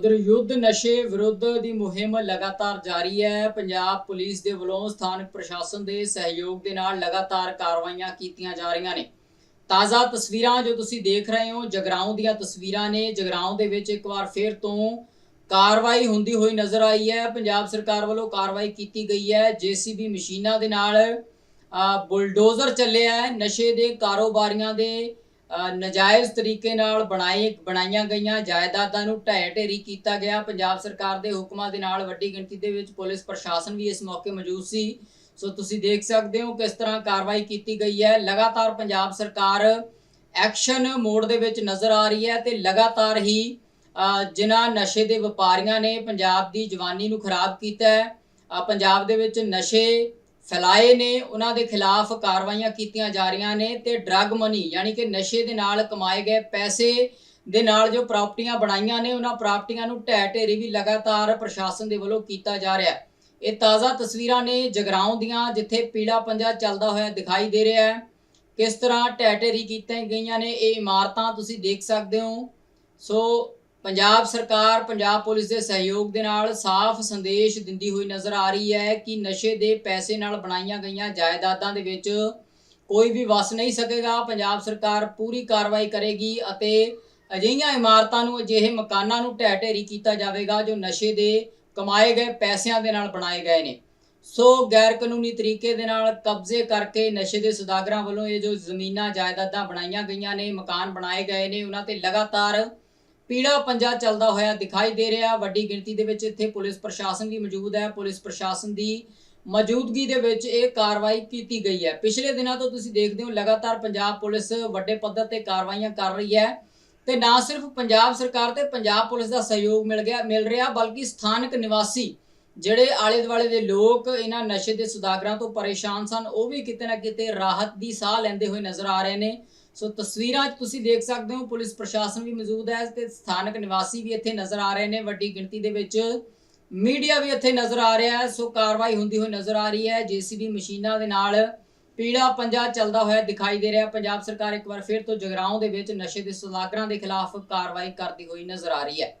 ਉਧਰ ਯੁੱਧ ਨਸ਼ੇ ਵਿਰੁੱਧ ਦੀ ਮੁਹਿੰਮ ਲਗਾਤਾਰ ਜਾਰੀ ਹੈ। ਪੰਜਾਬ ਪੁਲਿਸ ਦੇ ਵੱਲੋਂ ਸਥਾਨਕ ਪ੍ਰਸ਼ਾਸਨ ਦੇ ਸਹਿਯੋਗ ਦੇ ਨਾਲ ਲਗਾਤਾਰ ਕਾਰਵਾਈਆਂ ਕੀਤੀਆਂ ਜਾ ਰਹੀਆਂ ਨੇ। ਤਾਜ਼ਾ ਤਸਵੀਰਾਂ ਜੋ ਤੁਸੀਂ ਦੇਖ ਰਹੇ ਹੋ ਜਗਰਾਉਂ ਦੀਆਂ ਤਸਵੀਰਾਂ ਨੇ। ਜਗਰਾਉਂ ਦੇ ਵਿੱਚ ਇੱਕ ਵਾਰ ਫਿਰ ਤੋਂ ਕਾਰਵਾਈ ਹੁੰਦੀ ਹੋਈ ਨਜ਼ਰ ਆਈ ਹੈ। ਪੰਜਾਬ ਸਰਕਾਰ ਵੱਲੋਂ ਕਾਰਵਾਈ ਕੀਤੀ ਗਈ ਹੈ। ਜੀਸੀਬੀ ਮਸ਼ੀਨਾਂ ਦੇ ਨਾਲ ਅ, ਬੁਲਡੋਜ਼ਰ ਚੱਲਿਆ ਹੈ। ਨਸ਼ੇ ਦੇ ਕਾਰੋਬਾਰੀਆਂ ਦੇ ਨਜਾਇਜ਼ ਤਰੀਕੇ ਨਾਲ ਬਣਾਏ ਬਣਾਈਆਂ ਗਈਆਂ ਜਾਇਦਾਦਾਂ ਨੂੰ ਢਹਿ ਢੇਰੀ ਕੀਤਾ ਗਿਆ। ਪੰਜਾਬ ਸਰਕਾਰ ਦੇ ਹੁਕਮਾਂ ਦੇ ਨਾਲ ਵੱਡੀ ਗਿਣਤੀ ਦੇ ਵਿੱਚ ਪੁਲਿਸ ਪ੍ਰਸ਼ਾਸਨ ਵੀ ਇਸ ਮੌਕੇ ਮੌਜੂਦ ਸੀ। ਸੋ ਤੁਸੀਂ ਦੇਖ ਸਕਦੇ ਹੋ ਕਿਸ ਤਰ੍ਹਾਂ ਕਾਰਵਾਈ ਕੀਤੀ ਗਈ ਹੈ। ਲਗਾਤਾਰ ਪੰਜਾਬ ਸਰਕਾਰ ਐਕਸ਼ਨ ਮੋਡ ਦੇ ਵਿੱਚ ਨਜ਼ਰ ਆ ਰਹੀ ਹੈ ਤੇ ਲਗਾਤਾਰ ਹੀ ਜਿਨ੍ਹਾਂ ਨਸ਼ੇ ਦੇ ਵਪਾਰੀਆਂ ਨੇ ਪੰਜਾਬ ਦੀ ਜਵਾਨੀ ਨੂੰ ਖਰਾਬ ਕੀਤਾ ਹੈ ਪੰਜਾਬ ਦੇ ਵਿੱਚ ਨਸ਼ੇ ਫੈਲਾਏ ਨੇ, ਉਹਨਾਂ ਦੇ ਖਿਲਾਫ ਕਾਰਵਾਈਆਂ ਕੀਤੀਆਂ ਜਾ ਰਹੀਆਂ ਨੇ ਤੇ ਡਰੱਗ ਮਨੀ ਯਾਨੀ ਕਿ ਨਸ਼ੇ ਦੇ ਨਾਲ ਕਮਾਏ ਗਏ ਪੈਸੇ ਦੇ ਨਾਲ ਜੋ ਪ੍ਰਾਪਰਟੀਆਂ ਬਣਾਈਆਂ ਨੇ, ਉਹਨਾਂ ਪ੍ਰਾਪਰਟੀਆਂ ਨੂੰ ਢਹਿ ਢੇਰੀ ਵੀ ਲਗਾਤਾਰ ਪ੍ਰਸ਼ਾਸਨ ਦੇ ਵੱਲੋਂ ਕੀਤਾ ਜਾ ਰਿਹਾ ਹੈ। ਇਹ ਤਾਜ਼ਾ ਤਸਵੀਰਾਂ ਨੇ ਜਗਰਾਉਂ ਦੀਆਂ, ਜਿੱਥੇ ਪੀਲਾ ਪੰਜਾ ਚੱਲਦਾ ਹੋਇਆ ਦਿਖਾਈ ਦੇ ਰਿਹਾ ਹੈ। ਕਿਸ ਤਰ੍ਹਾਂ ਢਹਿ ਢੇਰੀ ਕੀਤੀਆਂ ਗਈਆਂ ਨੇ, ਇਹ ਇਮਾਰਤਾਂ ਤੁਸੀਂ ਦੇਖ ਸਕਦੇ ਹੋ। ਸੋ ਪੰਜਾਬ ਸਰਕਾਰ, ਪੰਜਾਬ ਪੁਲਿਸ ਦੇ ਸਹਿਯੋਗ ਦੇ ਨਾਲ ਸਾਫ਼ ਸੰਦੇਸ਼ ਦਿੰਦੀ ਹੋਈ ਨਜ਼ਰ ਆ ਰਹੀ ਹੈ ਕਿ ਨਸ਼ੇ ਦੇ ਪੈਸੇ ਨਾਲ ਬਣਾਈਆਂ ਗਈਆਂ ਜਾਇਦਾਦਾਂ ਦੇ ਵਿੱਚ ਕੋਈ ਵੀ ਵਸ ਨਹੀਂ ਸਕੇਗਾ। ਪੰਜਾਬ ਸਰਕਾਰ ਪੂਰੀ ਕਾਰਵਾਈ ਕਰੇਗੀ ਅਤੇ ਅਜਿਹੀਆਂ ਇਮਾਰਤਾਂ ਨੂੰ, ਅਜਿਹੇ ਮਕਾਨਾਂ ਨੂੰ ਢਹਿ ਢੇਰੀ ਕੀਤਾ ਜਾਵੇਗਾ ਜੋ ਨਸ਼ੇ ਦੇ ਕਮਾਏ ਗਏ ਪੈਸਿਆਂ ਦੇ ਨਾਲ ਬਣਾਏ ਗਏ ਨੇ। ਸੋ ਗੈਰ ਕਾਨੂੰਨੀ ਤਰੀਕੇ ਦੇ ਨਾਲ ਕਬਜ਼ੇ ਕਰਕੇ ਨਸ਼ੇ ਦੇ ਸੌਦਾਗਰਾਂ ਵੱਲੋਂ ਇਹ ਜੋ ਜ਼ਮੀਨਾਂ, ਜਾਇਦਾਦਾਂ ਬਣਾਈਆਂ ਗਈਆਂ ਨੇ, ਮਕਾਨ ਬਣਾਏ ਗਏ ਨੇ, ਉਹਨਾਂ ਤੇ ਲਗਾਤਾਰ ਪੀੜਾ ਪੰਜਾ ਚੱਲਦਾ ਹੋਇਆ ਦਿਖਾਈ ਦੇ ਰਿਹਾ। ਵੱਡੀ ਗਿਣਤੀ ਦੇ ਵਿੱਚ ਇੱਥੇ ਪੁਲਿਸ ਪ੍ਰਸ਼ਾਸਨ ਵੀ ਮੌਜੂਦ ਹੈ। ਪੁਲਿਸ ਪ੍ਰਸ਼ਾਸਨ ਦੀ ਮੌਜੂਦਗੀ ਦੇ ਵਿੱਚ ਇਹ ਕਾਰਵਾਈ ਕੀਤੀ ਗਈ ਹੈ। ਪਿਛਲੇ ਦਿਨਾਂ ਤੋਂ ਤੁਸੀਂ ਦੇਖਦੇ ਹੋ, ਲਗਾਤਾਰ ਪੰਜਾਬ ਪੁਲਿਸ ਵੱਡੇ ਪੱਧਰ ਤੇ ਕਾਰਵਾਈਆਂ ਕਰ ਰਹੀ ਹੈ ਤੇ ਨਾ ਸਿਰਫ ਪੰਜਾਬ ਸਰਕਾਰ ਤੇ ਪੰਜਾਬ ਪੁਲਿਸ ਦਾ ਸਹਿਯੋਗ ਮਿਲ ਗਿਆ, ਮਿਲ ਰਿਹਾ, ਬਲਕਿ ਸਥਾਨਕ ਨਿਵਾਸੀ ਜਿਹੜੇ ਆਲੇ ਦੁਆਲੇ ਦੇ ਲੋਕ ਇਹਨਾਂ ਨਸ਼ੇ ਦੇ ਸੁਦਾਗਰਾਂ ਤੋਂ ਪਰੇਸ਼ਾਨ ਸਨ, ਉਹ ਵੀ ਕਿਤੇ ਨਾ ਕਿਤੇ ਰਾਹਤ ਦੀ ਸਾਹ ਲੈਂਦੇ ਹੋਏ ਨਜ਼ਰ ਆ ਰਹੇ ਨੇ। ਸੋ ਤਸਵੀਰਾਂ 'ਚ ਤੁਸੀਂ ਦੇਖ ਸਕਦੇ ਹੋ, ਪੁਲਿਸ ਪ੍ਰਸ਼ਾਸਨ ਵੀ ਮੌਜੂਦ ਹੈ ਤੇ ਸਥਾਨਕ ਨਿਵਾਸੀ ਵੀ ਇੱਥੇ ਨਜ਼ਰ ਆ ਰਹੇ ਨੇ। ਵੱਡੀ ਗਿਣਤੀ ਦੇ ਵਿੱਚ ਮੀਡੀਆ ਵੀ ਇੱਥੇ ਨਜ਼ਰ ਆ ਰਿਹਾ ਹੈ। ਸੋ ਕਾਰਵਾਈ ਹੁੰਦੀ ਹੋਈ ਨਜ਼ਰ ਆ ਰਹੀ ਹੈ। ਜੀਸੀਬੀ ਮਸ਼ੀਨਾਂ ਦੇ ਨਾਲ ਪੀੜਾ ਪੰਜਾ ਚੱਲਦਾ ਹੋਇਆ ਦਿਖਾਈ ਦੇ ਰਿਹਾ ਪੰਜਾਬ ਸਰਕਾਰ ਇੱਕ ਵਾਰ ਫਿਰ ਤੋਂ ਜਗਰਾਉਂ ਦੇ ਵਿੱਚ ਨਸ਼ੇ ਦੇ ਸੁਦਾਗਰਾਂ ਦੇ ਖਿਲਾਫ ਕਾਰਵਾਈ ਕਰਦੀ ਹੋਈ ਨਜ਼ਰ ਆ ਰਹੀ ਹੈ।